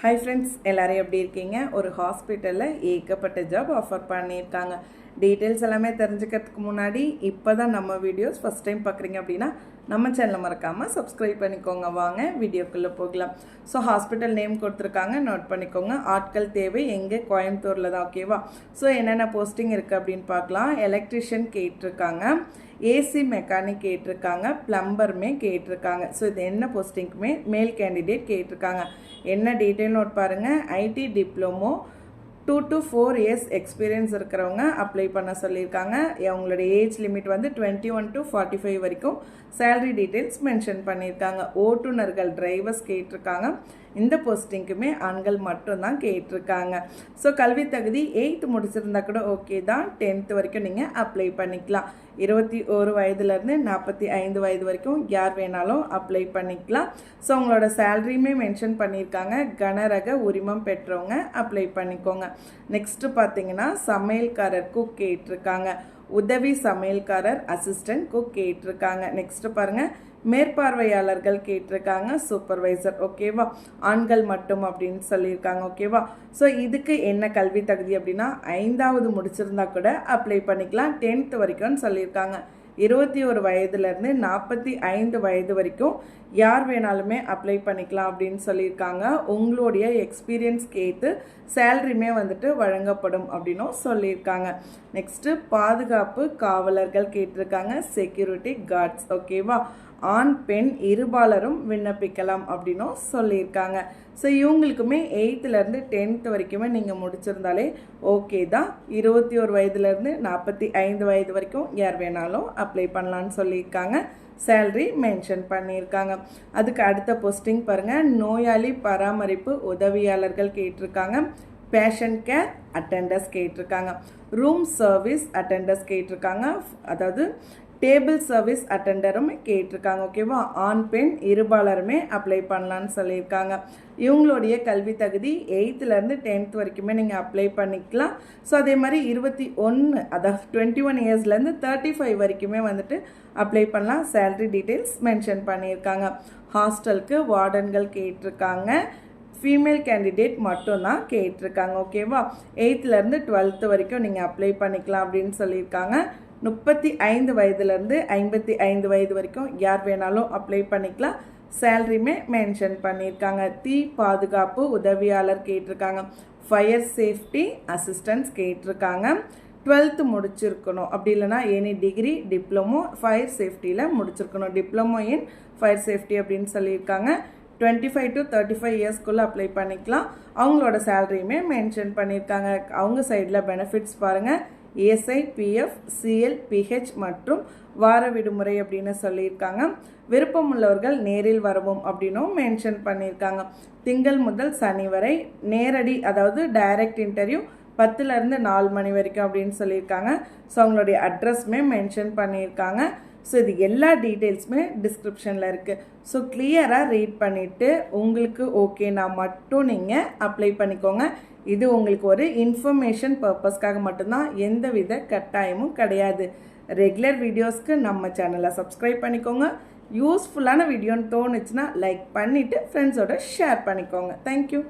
Hi friends எல்லோரும் எப்படி இருக்கீங்க? ஒரு ஹாஸ்பிட்டலில் ஏகப்பட்ட ஜாப் ஆஃபர் பண்ணியிருக்காங்க. டீட்டெயில்ஸ் எல்லாமே தெரிஞ்சுக்கிறதுக்கு முன்னாடி இப்போ தான் நம்ம வீடியோஸ் ஃபஸ்ட் டைம் பார்க்குறீங்க அப்படின்னா நம்ம சேனலை மறக்காமல் சப்ஸ்கிரைப் பண்ணிக்கோங்க. வாங்க வீடியோக்குள்ளே போகலாம். ஸோ ஹாஸ்பிட்டல் நேம் கொடுத்துருக்காங்க. நோட் பண்ணிக்கோங்க. ஆட்கள் தேவை. எங்கே? கோயம்புத்தூரில் தான் ஓகேவா ஸோ என்னென்ன போஸ்டிங் இருக்குது அப்படின்னு பார்க்கலாம். எலக்ட்ரிஷியன் கேட்டிருக்காங்க. ஏசி மெக்கானிக் கேட்டிருக்காங்க. ப்ளம்பருமே கேட்டிருக்காங்க. ஸோ இது என்ன போஸ்டிங்க்குமே மேல் கேண்டிடேட் கேட்டிருக்காங்க. என்ன டீட்டெயில் நோட் பாருங்கள் IT diploma two to four years experience இருக்கிறவங்க அப்ளை பண்ண சொல்லியிருக்காங்க. அவங்களோட ஏஜ் லிமிட் வந்து twenty one to forty five வரைக்கும் சேலரி டீட்டெயில்ஸ் மென்ஷன் பண்ணியிருக்காங்க. ஓட்டுநர்கள் டிரைவர்ஸ் கேட்டிருக்காங்க. இந்த போஸ்டிங்க்குமே ஆண்கள் மட்டும்தான் கேட்டிருக்காங்க. ஸோ கல்வி தகுதி எயித் முடிச்சிருந்தா கூட ஓகே தான். டென்த் வரைக்கும் நீங்கள் அப்ளை பண்ணிக்கலாம். இருபத்தி ஒரு வயதுலேருந்து நாற்பத்தி ஐந்து வயது வரைக்கும் யார் வேணாலும் அப்ளை பண்ணிக்கலாம். ஸோ உங்களோட சேல்ரியுமே மென்ஷன் பண்ணியிருக்காங்க. கனரக உரிமம் பெற்றவங்க அப்ளை பண்ணிக்கோங்க. நெக்ஸ்ட்டு பார்த்தீங்கன்னா சமையல்காரர் குக் கேட்டிருக்காங்க. உதவி சமையல்காரர் அசிஸ்டன்ட் குக் கேட்டிருக்காங்க. நெக்ஸ்ட்டு பாருங்கள் மேற்பார்வையாளர்கள் கேட்டிருக்காங்க சூப்பர்வைசர் ஓகேவா ஆண்கள் மட்டும் அப்படின்னு சொல்லியிருக்காங்க ஓகேவா ஸோ இதுக்கு என்ன கல்வி தகுதி அப்படின்னா ஐந்தாவது முடிச்சிருந்தா கூட அப்ளை பண்ணிக்கலாம் டென்த் வரைக்கும்னு சொல்லியிருக்காங்க. இருபத்தி ஒரு வயதுலேருந்து நாற்பத்தி ஐந்து வயது வரைக்கும் யார் வேணாலுமே அப்ளை பண்ணிக்கலாம் அப்படின்னு சொல்லியிருக்காங்க. உங்களுடைய எக்ஸ்பீரியன்ஸ்க்கு ஏற்று சேல்ரியுமே வந்துட்டு வழங்கப்படும் அப்படின்னும் சொல்லியிருக்காங்க. நெக்ஸ்ட்டு பாதுகாப்பு காவலர்கள் கேட்டிருக்காங்க செக்யூரிட்டி கார்ட்ஸ் ஓகேவா ஆண் பெண் இருபாலரும் விண்ணப்பிக்கலாம் அப்படின்னும் சொல்லியிருக்காங்க. ஸோ இவங்களுக்குமே எயித்துலேருந்து டென்த் வரைக்குமே நீங்கள் முடிச்சிருந்தாலே ஓகே தான். இருபத்தி ஒரு வயதுலேருந்து நாற்பத்தி ஐந்து வயது வரைக்கும் யார் வேணாலும் அப்ளை பண்ணலான்னு சொல்லியிருக்காங்க. சேல்ரி மென்ஷன் பண்ணியிருக்காங்க. அதுக்கு அடுத்த போஸ்டிங் பாருங்கள் நோயாளி பராமரிப்பு உதவியாளர்கள் கேட்டிருக்காங்க. பேஷன் கேர் அட்டண்டர்ஸ் கேட்டிருக்காங்க. ரூம் சர்வீஸ் அட்டண்டர்ஸ் கேட்டிருக்காங்க. அதாவது டேபிள் சர்வீஸ் அட்டெண்டரும் கேட்டிருக்காங்க ஓகேவா? ஆண் பெண் இருபாலருமே அப்ளை பண்ணலான்னு சொல்லியிருக்காங்க. இவங்களுடைய கல்வி தகுதி எயித்துலேருந்து டென்த் வரைக்குமே நீங்கள் அப்ளை பண்ணிக்கலாம். ஸோ அதே மாதிரி இருபத்தி ஒன்று அதாவது டுவெண்ட்டி ஒன் இயர்ஸ்லேருந்து தேர்ட்டி ஃபைவ் வரைக்குமே வந்துட்டு அப்ளை பண்ணலாம். சேலரி டீட்டெயில்ஸ் மென்ஷன் பண்ணியிருக்காங்க. ஹாஸ்டலுக்கு வார்டன்கள் கேட்டிருக்காங்க. ஃபீமேல் கேண்டிடேட் மட்டும்தான் கேட்டிருக்காங்க ஓகேவா? எயித்துலேருந்து டுவெல்த்து வரைக்கும் நீங்கள் அப்ளை பண்ணிக்கலாம் அப்படின்னு சொல்லியிருக்காங்க. முப்பத்தி ஐந்து வயதுலேருந்து ஐம்பத்தி ஐந்து வயது வரைக்கும் யார் வேணாலும் அப்ளை பண்ணிக்கலாம். சேல்ரியுமே மென்ஷன் பண்ணியிருக்காங்க. தீ பாதுகாப்பு உதவியாளர் கேட்டிருக்காங்க. ஃபயர் சேஃப்டி அசிஸ்டன்ஸ் கேட்டிருக்காங்க. டுவெல்த்து முடிச்சிருக்கணும். அப்படி இல்லைனா எனி டிகிரி டிப்ளமோ ஃபயர் சேஃப்டியில் முடிச்சிருக்கணும். டிப்ளமோ இன் ஃபயர் சேஃப்டி அப்படின்னு சொல்லியிருக்காங்க. Twenty five to thirty five இயர்ஸ்க்குள்ளே apply பண்ணிக்கலாம். அவங்களோட சேலரியுமே மென்ஷன் பண்ணியிருக்காங்க. அவங்க சைடில் பெனிஃபிட்ஸ் பாருங்கள் ஏஎஸ்ஐ பிஎஃப் சிஎல் பிஹெச் மற்றும் வார விடுமுறை அப்படின்னு சொல்லியிருக்காங்க. விருப்பம் உள்ளவர்கள் நேரில் வரவும் அப்படின்னும் மென்ஷன் பண்ணியிருக்காங்க. திங்கள் முதல் சனி வரை நேரடி அதாவது டைரக்ட் இன்டர்வியூ பத்துலேருந்து நாலு மணி வரைக்கும் அப்படின்னு சொல்லியிருக்காங்க. ஸோ அவங்களுடைய அட்ரஸ்மே மென்ஷன் பண்ணியிருக்காங்க. ஸோ இது எல்லா டீட்டெயில்ஸுமே டிஸ்கிரிப்ஷனில் இருக்குது ஸோ கிளியராக ரீட் பண்ணிவிட்டு உங்களுக்கு ஓகேனா மட்டும் நீங்கள் அப்ளை பண்ணிக்கோங்க. இது உங்களுக்கு ஒரு இன்ஃபர்மேஷன் பர்பஸ்க்காக மட்டும்தான். எந்த வித கட்டாயமும் கிடையாது. ரெகுலர் வீடியோஸ்க்கு நம்ம சேனலை சப்ஸ்கிரைப் பண்ணிக்கோங்க. யூஸ்ஃபுல்லான வீடியோன்னு தோணுச்சுன்னா லைக் பண்ணிவிட்டு ஃப்ரெண்ட்ஸோட ஷேர் பண்ணிக்கோங்க. தேங்க்யூ